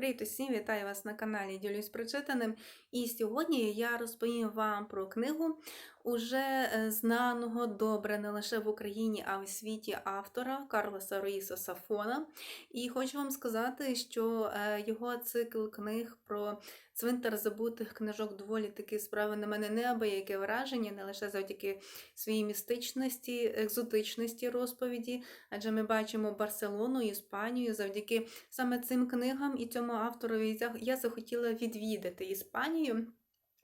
Привіт усім, вітаю вас на каналі Ділюсь прочитаним. І сьогодні я розповім вам про книгу уже е, знаного добре не лише в Україні, а й у світі автора Карлоса Руїса Сафона. І хочу вам сказати, що е, його цикл книг про цвинтар забутих книжок доволі таки справи на мене неабияке враження, не лише завдяки своїй містичності, екзотичності розповіді, адже ми бачимо Барселону, Іспанію завдяки саме цим книгам і цьому авторові я- захотіла відвідати Іспанію.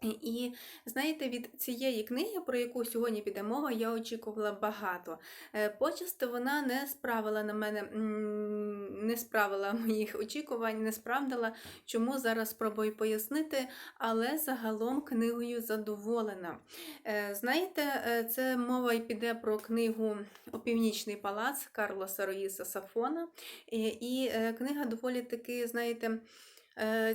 І знаєте, від цієї книги, про яку сьогодні піде мова, я очікувала багато. Е, Почасти вона не справила на мене, не справила моїх очікувань, не справдила. Чому зараз спробую пояснити, але загалом книгою задоволена. Е, Знаєте, е, це мова й піде про книгу Опівнічний палац Карлоса Роїса Сафона. І, книга доволі таки, знаєте,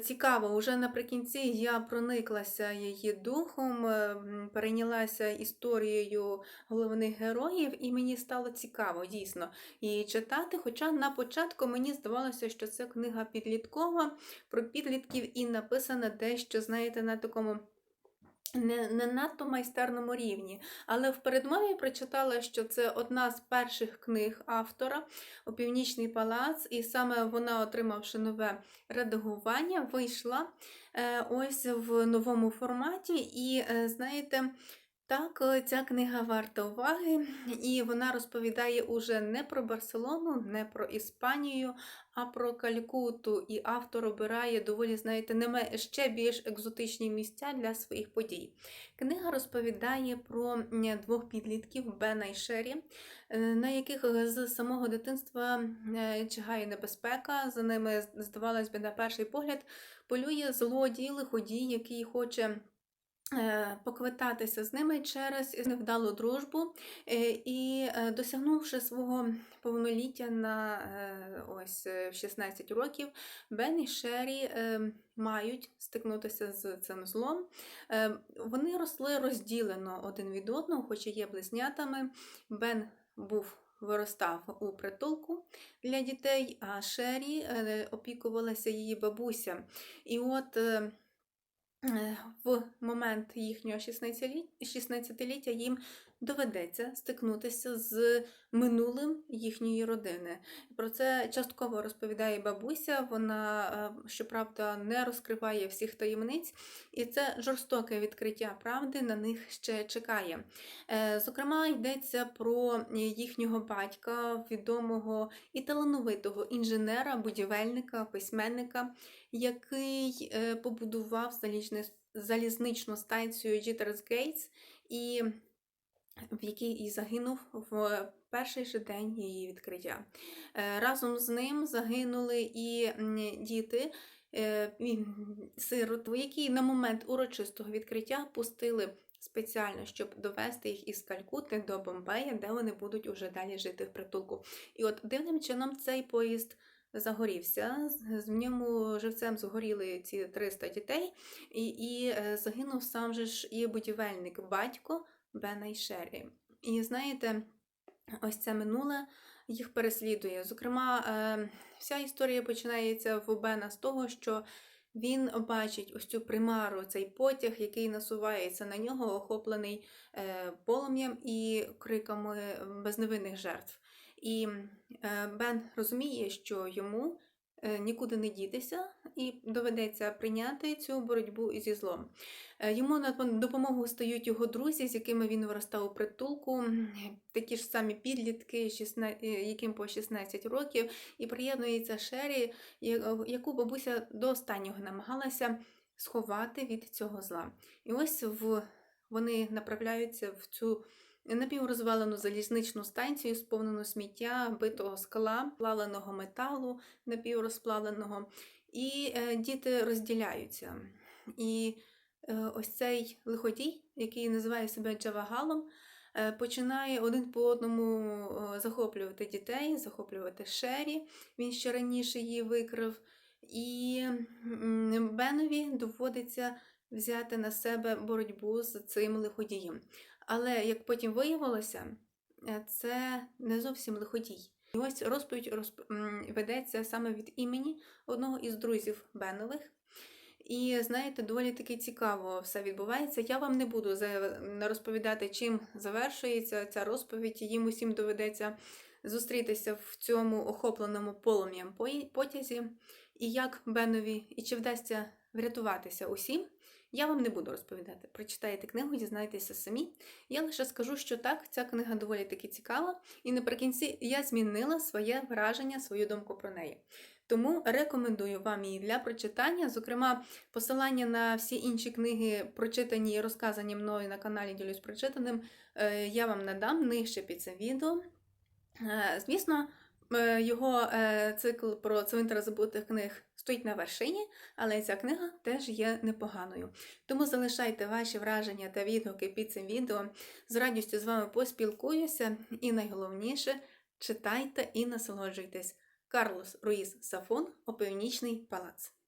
Цікаво, уже наприкінці я прониклася її духом, е, перейнялася історією головних героїв, і мені стало цікаво дійсно її читати. Хоча на початку мені здавалося, що це книга підліткова про підлітків і написана дещо, знаєте, на такому. Не, не надто майстерному рівні, але в передмові прочитала, що це одна з перших книг автора у Північний палац, і саме вона, отримавши нове редагування, вийшла е, ось в новому форматі. І е, знаєте, так, е, ця книга варта уваги, і вона розповідає уже не про Барселону, не про Іспанію, а про Калькуту. І автор обирає доволі, знаєте, не ще більш екзотичні місця для своїх подій. Книга розповідає про двох підлітків Бена і Шері, е, на яких з самого дитинства е, чигає небезпека. За ними, здавалось би, на перший погляд, полює злодій, лиходій, який хоче. Е, Поквитатися з ними через невдалу дружбу, Е, і е, досягнувши свого повноліття на ось е, 16 років, Бен і Шері мають стикнутися з цим злом. Вони росли розділено один від одного, хоч і є близнятами. Бен був виростав у притулку для дітей, а Шері опікувалася її бабуся. І от в момент їхнього 16-ліття 16-ліття їм доведеться стикнутися з минулим їхньої родини. Про це частково розповідає бабуся. Вона, е, щоправда, не розкриває всіх таємниць, і це жорстоке відкриття правди на них ще чекає. Е, Зокрема, йдеться про їхнього батька, відомого і талановитого інженера, будівельника, письменника, який е, побудував залізни- залізничну станцію Jitters Gates, і в якій і загинув в перший же день її відкриття. Е, Разом з ним загинули і діти. е, Сироти, які на момент урочистого відкриття пустили спеціально, щоб довести їх із Калькути до Бомбея, де вони будуть уже далі жити в притулку. І от дивним чином цей поїзд загорівся. з- В ньому живцем згоріли ці 300 дітей, і, і е, загинув сам же ж і будівельник, батько Бена і Шері. І знаєте, ось це минуле їх переслідує. Зокрема, е, вся історія починається в Бена з того, що він бачить ось цю примару, цей потяг, який насувається на нього, охоплений е, полум'ям і криками безневинних жертв. І е, Бен розуміє, що йому нікуди не дітися, і доведеться прийняти цю боротьбу зі злом. Е, Йому на допомогу стають його друзі, з якими він виростав у притулку, такі ж самі підлітки, 16 е, яким по 16 років, і приєднується Шері, яку бабуся до останнього намагалася сховати від цього зла. І ось в, вони направляються в цю напіврозвалену залізничну станцію, сповнену сміття, битого скла, плавленого металу, напіврозплавленого, і е, діти розділяються. І е, ось цей лиходій, який називає себе Джавагалом, е, починає один по одному захоплювати дітей, захоплювати Шері. Він ще раніше її викрив. І Бенові доводиться взяти на себе боротьбу з цим лиходієм. Але як потім виявилося, це не зовсім лиходій. І ось розповідь розп... ведеться саме від імені одного із друзів Бенових. І знаєте, доволі таки цікаво все відбувається. Я вам не буду розповідати, чим завершується ця розповідь. Їм усім доведеться зустрітися в цьому охопленому полум'ям потязі. І як Бенові, і чи вдасться врятуватися усім, я вам не буду розповідати. Прочитайте книгу, дізнайтеся самі. Я лише скажу, що так, ця книга доволі таки цікава, і наприкінці я змінила своє враження, свою думку про неї. Тому рекомендую вам її для прочитання. Зокрема, посилання на всі інші книги, прочитані і розказані мною на каналі Ділюсь прочитаним, е, я вам надам нижче під цим відео. Е, Звісно, його е, цикл про цвинтар забутих книг стоїть на вершині, але ця книга теж є непоганою. Тому залишайте ваші враження та відгуки під цим відео. З радістю з вами поспілкуюся, і найголовніше читайте і насолоджуйтесь. Карлос Руїс Сафон Опівнічний палац.